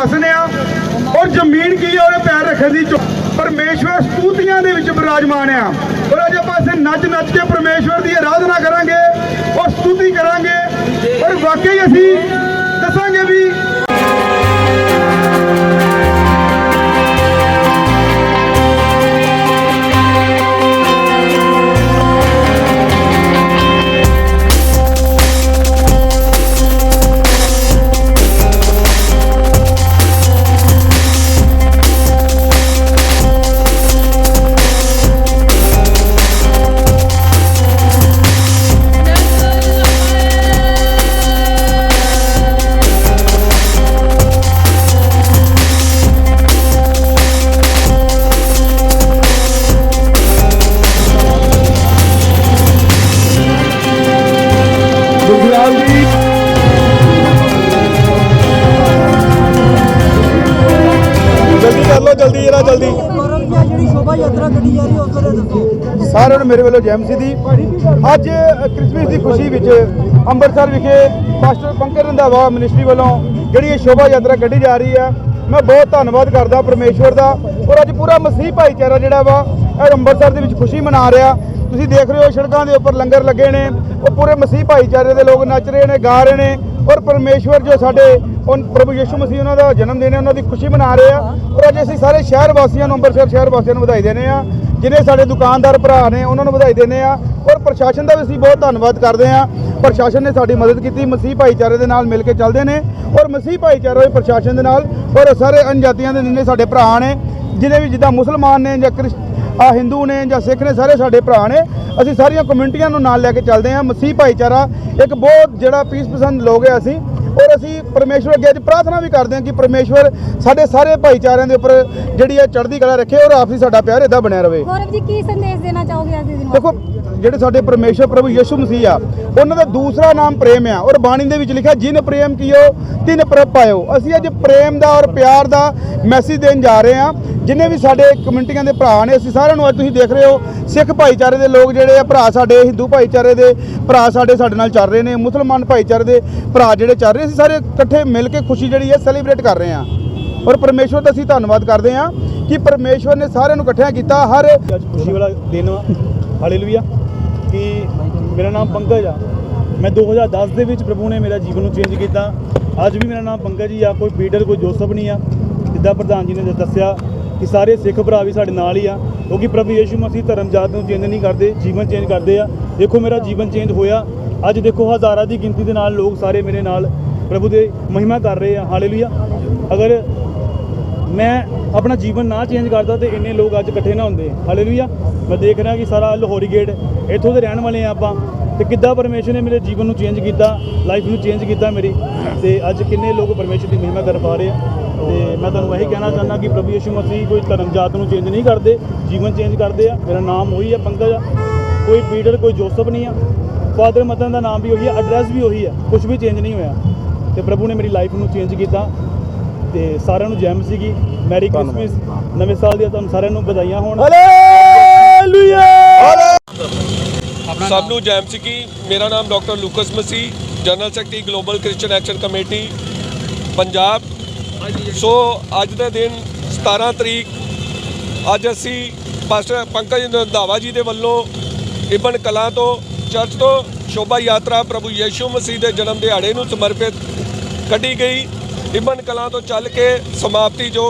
ਆਕਾਸ਼ ਆ, ਔਰ ਜ਼ਮੀਨ ਕੀ ਆ, ਉਹਦੇ ਪੈਰ ਰੱਖਣ ਦੀ ਪਰਮੇਸ਼ਵਰ ਸਤੂਤੀਆਂ ਦੇ ਵਿੱਚ ਬਿਰਾਜਮਾਨ ਆ। ਔਰ ਅੱਜ ਆਪਾਂ ਇਸੇ ਨੱਚ ਨੱਚ ਕੇ ਪਰਮੇਸ਼ਵਰ ਦੀ ਆਰਾਧਨਾ ਕਰਾਂਗੇ, ਔਰ ਸਤੂਤੀ ਕਰਾਂਗੇ, ਔਰ ਵਾਕਈ ਅਸੀਂ ਦੱਸਾਂਗੇ ਵੀ ਸਾਰਿਆਂ ਨੂੰ ਮੇਰੇ ਵੱਲੋਂ ਜੈਮਸੀ ਦੀ। ਅੱਜ ਕ੍ਰਿਸਮਸ ਦੀ ਖੁਸ਼ੀ ਵਿੱਚ ਅੰਮ੍ਰਿਤਸਰ ਵਿਖੇ ਪਾਸਟਰ ਪੰਕਜ ਰੰਧਾਵਾ ਮਿਨਿਸਟਰੀ ਵੱਲੋਂ ਜਿਹੜੀ ਇਹ ਸ਼ੋਭਾ ਯਾਤਰਾ ਕੱਢੀ ਜਾ ਰਹੀ ਹੈ ਮੈਂ ਬਹੁਤ ਧੰਨਵਾਦ ਕਰਦਾ ਪਰਮੇਸ਼ਵਰ ਦਾ ਔਰ ਅੱਜ ਪੂਰਾ ਮਸੀਹ ਭਾਈਚਾਰਾ ਜਿਹੜਾ ਵਾ, ਇਹ ਅੰਮ੍ਰਿਤਸਰ ਦੇ ਵਿੱਚ ਖੁਸ਼ੀ ਮਨਾ ਰਿਹਾ। ਤੁਸੀਂ ਦੇਖ ਰਹੇ ਹੋ ਸੜਕਾਂ ਦੇ ਉੱਪਰ ਲੰਗਰ ਲੱਗੇ ਨੇ, ਉਹ ਪੂਰੇ ਮਸੀਹ ਭਾਈਚਾਰੇ ਦੇ ਲੋਕ ਨੱਚ ਰਹੇ ਨੇ, ਗਾ ਰਹੇ ਨੇ ਔਰ ਪਰਮੇਸ਼ਵਰ ਜੋ ਸਾਡੇ ਉਹ ਪ੍ਰਭੂ ਯਿਸੂ ਮਸੀਹ ਉਹਨਾਂ ਦਾ ਜਨਮ ਦਿਨ ਹੈ, ਉਹਨਾਂ ਦੀ ਖੁਸ਼ੀ ਮਨਾ ਰਹੇ ਆ। ਔਰ ਅੱਜ ਅਸੀਂ ਸਾਰੇ ਸ਼ਹਿਰ ਵਾਸੀਆਂ ਨੂੰ, ਅੰਮ੍ਰਿਤਸਰ ਸ਼ਹਿਰ ਵਾਸੀਆਂ ਨੂੰ ਵਧਾਈ ਦੇਣੇ ਆ। ਜਿਹੜੇ ਸਾਡੇ ਦੁਕਾਨਦਾਰ ਭਰਾ ਨੇ, ਉਹਨਾਂ ਨੂੰ ਵਧਾਈ ਦਿੰਦੇ ਆ ਔਰ ਪ੍ਰਸ਼ਾਸਨ ਦਾ ਵੀ ਅਸੀਂ ਬਹੁਤ ਧੰਨਵਾਦ ਕਰਦੇ ਆ ਪ੍ਰਸ਼ਾਸਨ ਨੇ ਸਾਡੀ ਮਦਦ ਕੀਤੀ, ਮਸੀਹ ਭਾਈਚਾਰੇ ਦੇ ਨਾਲ ਮਿਲ ਕੇ ਚੱਲਦੇ ਨੇ ਔਰ ਮਸੀਹ ਭਾਈਚਾਰਾ ਵੀ ਪ੍ਰਸ਼ਾਸਨ ਦੇ ਨਾਲ ਔਰ ਸਾਰੇ ਅਨਜਾਤੀਆਂ ਦੇ ਜਿੰਨੇ ਸਾਡੇ ਭਰਾ ਨੇ ਜਿਹਦੇ ਵੀ ਜਿੱਦਾਂ ਮੁਸਲਮਾਨ ਨੇ ਜਾਂ ਕ੍ਰਿਸ, ਆ ਹਿੰਦੂ ਨੇ ਜਾਂ ਸਿੱਖ ਨੇ, ਸਾਰੇ ਸਾਡੇ ਭਰਾ ਨੇ, ਅਸੀਂ ਸਾਰੀਆਂ ਕਮਿਊਨਿਟੀਆਂ ਨੂੰ ਨਾਲ ਲੈ ਕੇ ਚੱਲਦੇ ਹਾਂ। ਮਸੀਹ ਭਾਈਚਾਰਾ ਇੱਕ ਬਹੁਤ ਜਿਹੜਾ ਪੀਸ ਪਸੰਦ ਲੋਕ ਹੈ ਅਸੀਂ ਔਰ ਅਸੀਂ ਪਰਮੇਸ਼ਵਰ ਅੱਗੇ ਅੱਜ ਪ੍ਰਾਰਥਨਾ ਵੀ ਕਰਦੇ ਹਾਂ ਕਿ ਪਰਮੇਸ਼ਵਰ ਸਾਡੇ ਸਾਰੇ ਭਾਈਚਾਰਿਆਂ ਦੇ ਉੱਪਰ ਜਿਹੜੀ ਹੈ ਚੜ੍ਹਦੀ ਕਲਾ ਰੱਖੇ ਔਰ ਆਪਸੀ ਸਾਡਾ ਪਿਆਰ ਇਦਾਂ ਬਣਿਆ ਰਵੇ। ਗੌਰਵ ਜੀ ਕੀ ਸੰਦੇਸ਼ ਦੇਣਾ ਚਾਹੋਗੇ ਅੱਜ ਦੇ ਦਿਨ? ਦੇਖੋ ਜਿਹੜੇ ਸਾਡੇ ਪਰਮੇਸ਼ਵਰ ਪ੍ਰਭੂ ਯਿਸੂ ਮਸੀਹ ਆ ਉਹਨਾਂ ਦਾ ਦੂਸਰਾ ਨਾਮ ਪ੍ਰੇਮ ਆ ਔਰ ਬਾਣੀ ਦੇ ਵਿੱਚ ਲਿਖਿਆ ਜਿਨ ਪ੍ਰੇਮ ਕੀਓ ਤਿਨ ਪ੍ਰਭ ਪਾਇਓ ਅਸੀਂ ਅੱਜ ਪ੍ਰੇਮ ਦਾ ਔਰ ਪਿਆਰ ਦਾ ਮੈਸੇਜ ਦੇਣ ਜਾ ਰਹੇ ਹਾਂ ਜਿੰਨੇ ਵੀ ਸਾਡੇ ਕਮਿਊਨਿਟੀਆਂ ਦੇ ਭਰਾ ਨੇ, ਅਸੀਂ ਸਾਰਿਆਂ ਨੂੰ ਅੱਜ ਤੁਸੀਂ ਦੇਖ ਰਹੇ ਹੋ, ਸਿੱਖ ਭਾਈਚਾਰੇ ਦੇ ਲੋਕ ਜਿਹੜੇ ਆ, ਭਰਾ ਸਾਡੇ ਹਿੰਦੂ ਭਾਈਚਾਰੇ ਦੇ, ਭਰਾ ਸਾਡੇ ਸਾਡੇ ਨਾਲ ਚੱਲ ਰਹੇ ਨੇ, ਮੁਸਲਮਾਨ ਭਾਈਚਾਰੇ ਦੇ ਭਰਾ ਜਿਹੜੇ ਚੱਲ ਰਹੇ, ਅਸੀਂ ਸਾਰੇ ਇਕੱਠੇ ਮਿਲ ਕੇ ਖੁਸ਼ੀ ਜਿਹੜੀ ਹੈ ਸੈਲੀਬ੍ਰੇਟ ਕਰ ਰਹੇ ਹਾਂ। ਔਰ ਪਰਮੇਸ਼ਵਰ ਦਾ ਅਸੀਂ ਧੰਨਵਾਦ ਕਰਦੇ ਹਾਂ ਕਿ ਪਰਮੇਸ਼ਵਰ ਨੇ ਸਾਰਿਆਂ ਨੂੰ ਇਕੱਠਿਆਂ ਕੀਤਾ, ਹਰ ਅੱਜ ਖੁਸ਼ੀ ਵਾਲਾ ਦਿਨ ਵਾ, ਹਾਲੇਲੂਇਆ। ਕਿ ਮੇਰਾ ਨਾਮ ਪੰਕਜ ਆ। ਮੈਂ 2010 ਦੇ ਵਿੱਚ ਪ੍ਰਭੂ ਨੇ ਮੇਰਾ ਜੀਵਨ ਨੂੰ ਚੇਂਜ ਕੀਤਾ। ਅੱਜ ਵੀ ਮੇਰਾ ਨਾਮ ਪੰਕਜ ਹੀ ਆ, ਕੋਈ ਪੀਟਰ, ਕੋਈ ਜੋਸਫ ਨਹੀਂ ਆ। ਜਿੱਦਾਂ ਪ੍ਰਧਾਨ ਜੀ ਨੇ ਦੱਸਿਆ ਕਿ ਸਾਰੇ ਸਿੱਖ ਭਰਾ ਵੀ ਸਾਡੇ ਨਾਲ ਹੀ ਆ, ਕਿਉਂਕਿ ਪ੍ਰਭੂ ਯੀਸ਼ੂ ਮਸੀਹ ਧਰਮ ਜਾਤ ਨੂੰ ਚੇਂਜ ਨਹੀਂ ਕਰਦੇ, ਜੀਵਨ ਚੇਂਜ ਕਰਦੇ ਆ। ਦੇਖੋ ਮੇਰਾ ਜੀਵਨ ਚੇਂਜ ਹੋਇਆ। ਅੱਜ ਦੇਖੋ ਹਜ਼ਾਰਾਂ ਦੀ ਗਿਣਤੀ ਦੇ ਨਾਲ ਲੋਕ ਸਾਰੇ ਮੇਰੇ ਨਾਲ ਪ੍ਰਭੂ ਦੇ ਮਹਿਮਾ ਕਰ ਰਹੇ ਆ। ਹਾਲੇਲੂਇਆ ਅਗਰ ਮੈਂ ਆਪਣਾ ਜੀਵਨ ਨਾ ਚੇਂਜ ਕਰਦਾ ਤੇ ਇੰਨੇ ਲੋਕ ਅੱਜ ਇਕੱਠੇ ਨਾ ਹੁੰਦੇ। ਹਾਲੇਲੂਇਆ ਮੈਂ ਦੇਖ ਰਿਹਾ ਕਿ ਸਾਰਾ ਲਾਹੌਰੀ ਗੇਟ ਇੱਥੋਂ ਦੇ ਰਹਿਣ ਵਾਲੇ ਆ ਆਪਾਂ। ਤੇ ਕਿੱਦਾਂ ਪਰਮੇਸ਼ਰ ਨੇ ਮੇਰੇ ਜੀਵਨ ਨੂੰ ਚੇਂਜ ਕੀਤਾ ਲਾਈਫ ਨੂੰ ਚੇਂਜ ਕੀਤਾ ਮੇਰੀ? ਤੇ ਅੱਜ ਕਿੰਨੇ ਲੋਕ ਪਰਮੇਸ਼ਰ ਦੀ ਮਹਿਮਾ ਕਰ ਪਾ ਰਹੇ ਆ। ਤੇ ਮੈਂ ਤੁਹਾਨੂੰ ਇਹੀ ਕਹਿਣਾ ਚਾਹੁੰਦਾ ਕਿ ਪ੍ਰਭੂ ਯਿਸੂ ਮਸੀਹ ਕੋਈ ਧਰਮ ਜਾਤ ਨੂੰ ਚੇਂਜ ਨਹੀਂ ਕਰਦੇ ਜੀਵਨ ਚੇਂਜ ਕਰਦੇ ਆ। ਮੇਰਾ ਨਾਮ ਉਹੀ ਆ ਪੰਕਜ ਆ। ਕੋਈ ਪੀਟਰ ਕੋਈ ਜੋਸਫ ਨਹੀਂ ਆ। ਫਾਦਰ ਮਦਨ ਦਾ ਨਾਮ ਵੀ ਉਹੀ ਆ ਐਡਰੈਸ ਵੀ ਉਹੀ ਆ। ਕੁਝ ਵੀ ਚੇਂਜ ਨਹੀਂ ਹੋਇਆ। ਤੇ ਪ੍ਰਭੂ ਨੇ ਮੇਰੀ ਲਾਈਫ ਨੂੰ ਚੇਂਜ ਕੀਤਾ। ਤੇ ਸਾਰਿਆਂ ਨੂੰ ਜੈਮ ਸੀਗੀ। ਮੈਰੀ ਕ੍ਰਿਸਮਸ ਨਵੇਂ ਸਾਲ ਦੀਆਂ ਤੁਹਾਨੂੰ ਸਾਰਿਆਂ ਨੂੰ ਵਧਾਈਆਂ ਹੋਣ। ਹਾਲੇਲੂਇਆ ਸਭ ਨੂੰ ਜੈਮ ਸਿੱਕੀ ਮੇਰਾ ਨਾਮ doctor Lucas Masih general secretary global Christian action committee Punjab. So ਅੱਜ ਦੇ ਦਿਨ 17 ਤਰੀਕ ਅੱਜ ਅਸੀਂ ਪਾਸਟਰ ਪੰਕਜ ਰੰਧਾਵਾ ਜੀ ਦੇ ਵੱਲੋਂ ਇਬਨ ਕਲਾਂ ਤੋਂ ਚਰਚ ਤੋਂ ਸ਼ੋਭਾ ਯਾਤਰਾ ਪ੍ਰਭੂ ਯੀਸ਼ੂ ਮਸੀਹ ਦੇ ਜਨਮ ਦਿਹਾੜੇ ਨੂੰ ਸਮਰਪਿਤ ਕੱਢੀ ਗਈ। ਇਬਨ ਕਲਾਂ ਤੋਂ ਚੱਲ ਕੇ ਸਮਾਪਤੀ ਜੋ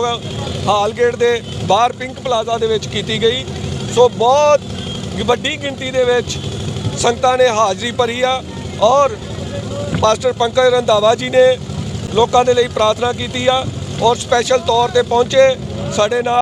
ਹਾਲ ਗੇਟ ਦੇ ਬਾਹਰ ਪਿੰਕ ਪਲਾਜ਼ਾ ਦੇ ਵਿੱਚ ਕੀਤੀ ਗਈ। ਸੋ ਬਹੁਤ ਵੱਡੀ ਗਿਣਤੀ ਦੇ ਵਿੱਚ ਸੰਗਤਾਂ ਨੇ ਹਾਜ਼ਰੀ ਭਰੀ ਆ ਔਰ ਮਾਸਟਰ ਪੰਕਜ ਰੰਧਾਵਾ ਜੀ ਨੇ ਲੋਕਾਂ ਦੇ ਲਈ ਪ੍ਰਾਰਥਨਾ ਕੀਤੀ ਆ ਔਰ ਸਪੈਸ਼ਲ ਤੌਰ ਤੇ ਪਹੁੰਚੇ ਸਾਡੇ ਨਾਲ।